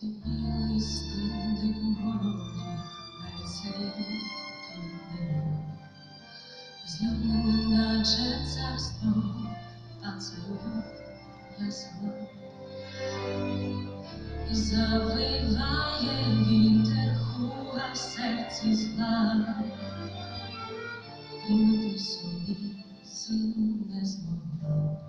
Ти білий тут царство, танцюю я. І завиває вітер хуга в серці зла. Втримати собі силу не змогла.